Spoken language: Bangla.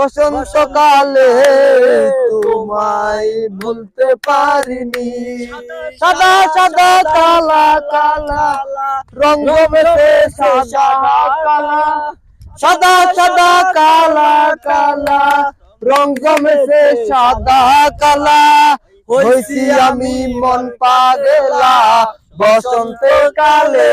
বসন্ত কালে তোমায় বলতে পারিনি। সাদা সাদা, কালা কালা, রঙ সাদা, কালা। সাদা সাদা, কালা কালা, রঙ মেতে সাদা, কালা। হইছি আমি মন পাগলা বসন্ত কালে